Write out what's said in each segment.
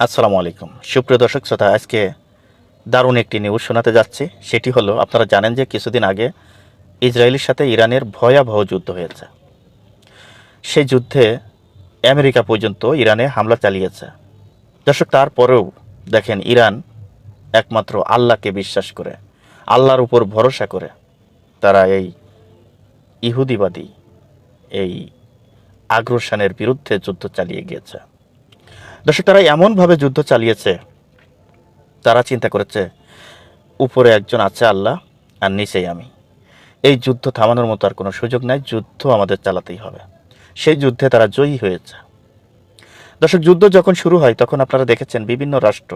আসসালামু আলাইকুম। সুপ্রিয় দর্শক শ্রোতা, আজকে দারুণ একটি নিউজ শোনাতে যাচ্ছি। সেটি হলো, আপনারা জানেন যে কিছুদিন আগে ইসরায়েলের সাথে ইরানের ভয়াবহ যুদ্ধ হয়েছে। সেই যুদ্ধে আমেরিকা পর্যন্ত ইরানে হামলা চালিয়েছে। দর্শক, তারপরেও দেখেন, ইরান একমাত্র আল্লাহকে বিশ্বাস করে, আল্লাহর উপর ভরসা করে তারা এই ইহুদিবাদী, এই আগ্রাসনের বিরুদ্ধে যুদ্ধ চালিয়ে গিয়েছে। দর্শক তারা এমনভাবে যুদ্ধ চালিয়েছে, তারা চিন্তা করেছে, উপরে একজন আছে আল্লাহ, আর নিচেই আমি। এই যুদ্ধ থামানোর মতো আর কোনো সুযোগ নাই, যুদ্ধ আমাদের চালাতেই হবে। সেই যুদ্ধে তারা জয়ী হয়েছে। দর্শক, যুদ্ধ যখন শুরু হয়, তখন আপনারা দেখেছেন বিভিন্ন রাষ্ট্র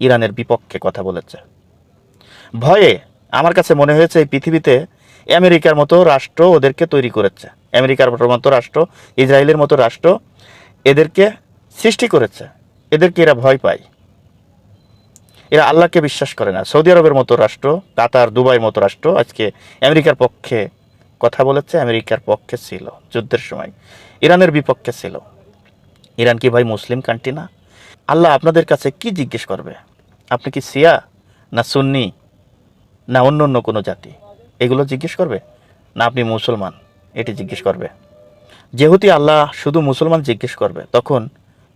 ইরানের বিপক্ষে কথা বলেছে। ভয়ে আমার কাছে মনে হয়েছে এই পৃথিবীতে আমেরিকার মতো রাষ্ট্র ওদেরকে তৈরি করেছে। আমেরিকার মতো রাষ্ট্র, ইসরায়েলের মতো রাষ্ট্র, এদেরকে সৃষ্টি করেছে। এদেরকে এরা ভয় পায়। এরা আল্লাহকে বিশ্বাস করে না। সৌদি আরবের মতো রাষ্ট্র, কাতার, দুবাইয়ের মতো রাষ্ট্র আজকে আমেরিকার পক্ষে কথা বলেছে, আমেরিকার পক্ষে ছিল, যুদ্ধের সময়। ইরানের বিপক্ষে ছিল। ইরান কি ভাই মুসলিম কান্ট্রি না? আল্লাহ আপনাদের কাছে কি জিজ্ঞেস করবে? আপনি কি সিয়া না সুন্নি না অন্য অন্য কোনো জাতি? এগুলো জিজ্ঞেস করবে? না, আপনি মুসলমান? এটি জিজ্ঞেস করবে। যেহেতু আল্লাহ শুধু মুসলমান জিজ্ঞেস করবে, তখন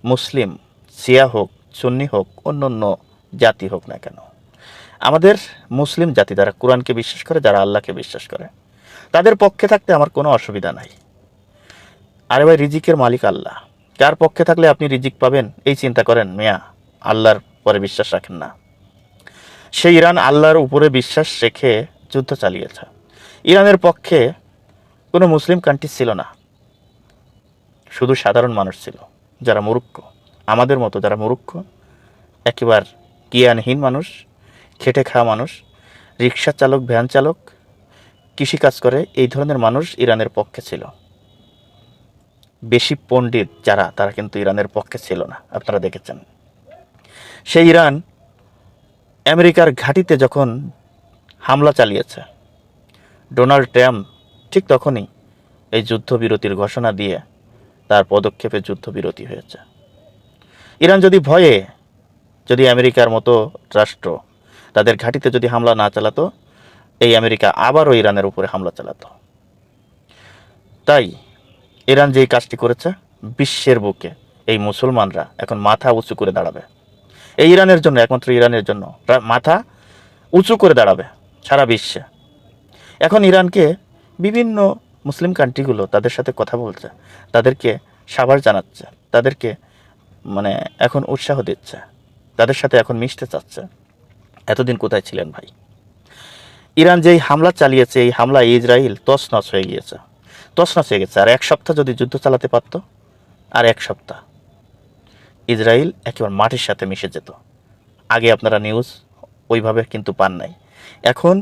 মুসলিম সিয়া হোক, সুন্নি হোক অন্য অন্য জাতি হোক না কেন। আমাদের মুসলিম জাতি যারা কোরআনকে বিশ্বাস করে, যারা আল্লাহকে বিশ্বাস করে, তাদের পক্ষে থাকতে আমার কোনো অসুবিধা নাই। আরে ভাই, রিজিকের মালিক আল্লাহ। কার পক্ষে থাকলে আপনি রিজিক পাবেন, এই চিন্তা করেন, মিয়া, আল্লাহর পরে বিশ্বাস রাখেন না। সেই ইরান আল্লাহর উপরে বিশ্বাস রেখে যুদ্ধ চালিয়েছে। ইরানের পক্ষে কোনো মুসলিম কান্ট্রি ছিল না। শুধু সাধারণ মানুষ ছিল। যারা মূর্খ, আমাদের মতো যারা মূর্খ, একেবার জ্ঞানহীন মানুষ, খেটে খাওয়া মানুষ, রিক্সা চালক, ভ্যান চালক, কৃষিকাজ করে, এই ধরনের মানুষ ইরানের পক্ষে ছিল। বেশি পণ্ডিত যারা, তারা কিন্তু ইরানের পক্ষে ছিল না, আপনারা দেখেছেন। সেই ইরান আমেরিকার ঘাঁটিতে যখন হামলা চালিয়েছে, ডোনাল্ড ট্রাম্প ঠিক তখনই এই যুদ্ধবিরতির ঘোষণা দিয়ে তার পদক্ষেপে যুদ্ধবিরতি হয়েছে। ইরান যদি ভয়ে, যদি আমেরিকার মতো রাষ্ট্র তাদের ঘাঁটিতে যদি হামলা না চালাতো, এই আমেরিকা আবারও ইরানের উপরে হামলা চালাতো। তাই ইরান যেই কাজটি করেছে, বিশ্বের বুকে এই মুসলমানরা এখন মাথা উঁচু করে দাঁড়াবে। এই ইরানের জন্য, একমাত্র ইরানের জন্য মাথা উঁচু করে দাঁড়াবে সারা বিশ্বে। এখন ইরানকে বিভিন্ন মুসলিম কান্ট্রিগুলো তাদের সাথে কথা বলছে, তাদেরকে সাবাস জানাচ্ছে, তাদেরকে মানে এখন উৎসাহ দিচ্ছে, তাদের সাথে এখন মিশতে চাচ্ছে। এতদিন কোথায় ছিলেন ভাই? ইরান যেই হামলা চালিয়েছে, এই হামলায় ইসরায়েল তছনছ হয়ে গিয়েছে, তছনছ হয়ে গেছে আর এক সপ্তাহ যদি যুদ্ধ চালাতে পারত, আর এক সপ্তাহ ইসরায়েল একেবারে মাটির সাথে মিশে যেত। আগে আপনারা নিউজ ওইভাবে কিন্তু পান নাই। এখন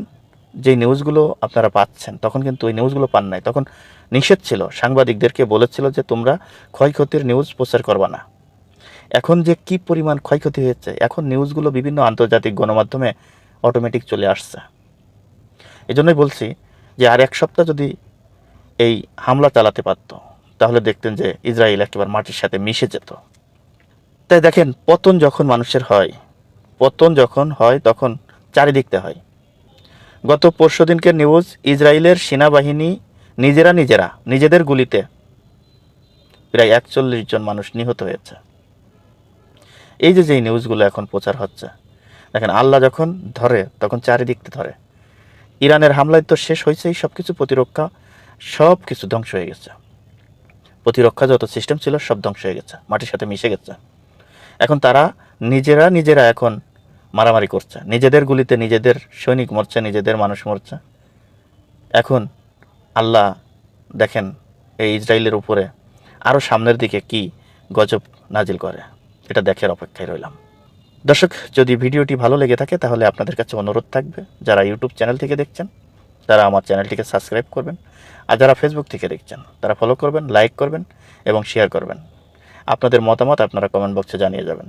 যে নিউজগুলো আপনারা পাচ্ছেন, তখন কিন্তু ওই নিউজগুলো পান নাই। তখন নিষেধ ছিল, সাংবাদিকদেরকে বলেছিল যে তোমরা ক্ষয়ক্ষতির নিউজ প্রচার করবা না। এখন যে কি পরিমাণ ক্ষয়ক্ষতি হয়েছে, এখন নিউজগুলো বিভিন্ন আন্তর্জাতিক গণমাধ্যমে অটোমেটিক চলে আসছে। এই জন্যই বলছি যে, আর এক সপ্তাহ যদি এই হামলা চালাতে পারতো, তাহলে দেখতেন যে ইসরায়েল একেবারে মাটির সাথে মিশে যেত। তাই দেখেন, পতন যখন মানুষের হয়, পতন যখন হয়, তখন চারিদিকতে হয়। গত পরশু দিনকের নিউজ ইসরায়েলের সেনাবাহিনী নিজেরা নিজেরা, নিজেদের গুলিতে প্রায় একচল্লিশ জন মানুষ নিহত হয়েছে। এই যে যেই নিউজগুলো এখন প্রচার হচ্ছে, দেখেন, আল্লাহ যখন ধরে, তখন চারিদিকতে ধরে। ইরানের হামলায় তো শেষ হয়েছেই সব কিছু প্রতিরক্ষা সব কিছু ধ্বংস হয়ে গেছে। প্রতিরক্ষা যত সিস্টেম ছিল সব ধ্বংস হয়ে গেছে, মাটির সাথে মিশে গেছে। এখন তারা নিজেরা নিজেরা এখন মারামারি করছে। নিজেদের গুলিতে নিজেদের সৈনিক মরছে, নিজেদের মানুষ মরছে। এখন আল্লাহ দেখেন এই ইসরায়েলের উপরে আরও সামনের দিকে কি গজব নাজিল করে। এটা দেখার অপেক্ষায় রইলাম। দর্শক, যদি ভিডিওটি ভালো লেগে থাকে তাহলে আপনাদের কাছে অনুরোধ থাকবে, যারা ইউটিউব চ্যানেল থেকে দেখছেন, তারা আমার চ্যানেলটিকে সাবস্ক্রাইব করবেন। আর যারা ফেসবুক থেকে দেখছেন, তারা ফলো করবেন লাইক করবেন এবং শেয়ার করবেন। আপনাদের মতামত আপনারা কমেন্ট বক্সে জানিয়ে যাবেন।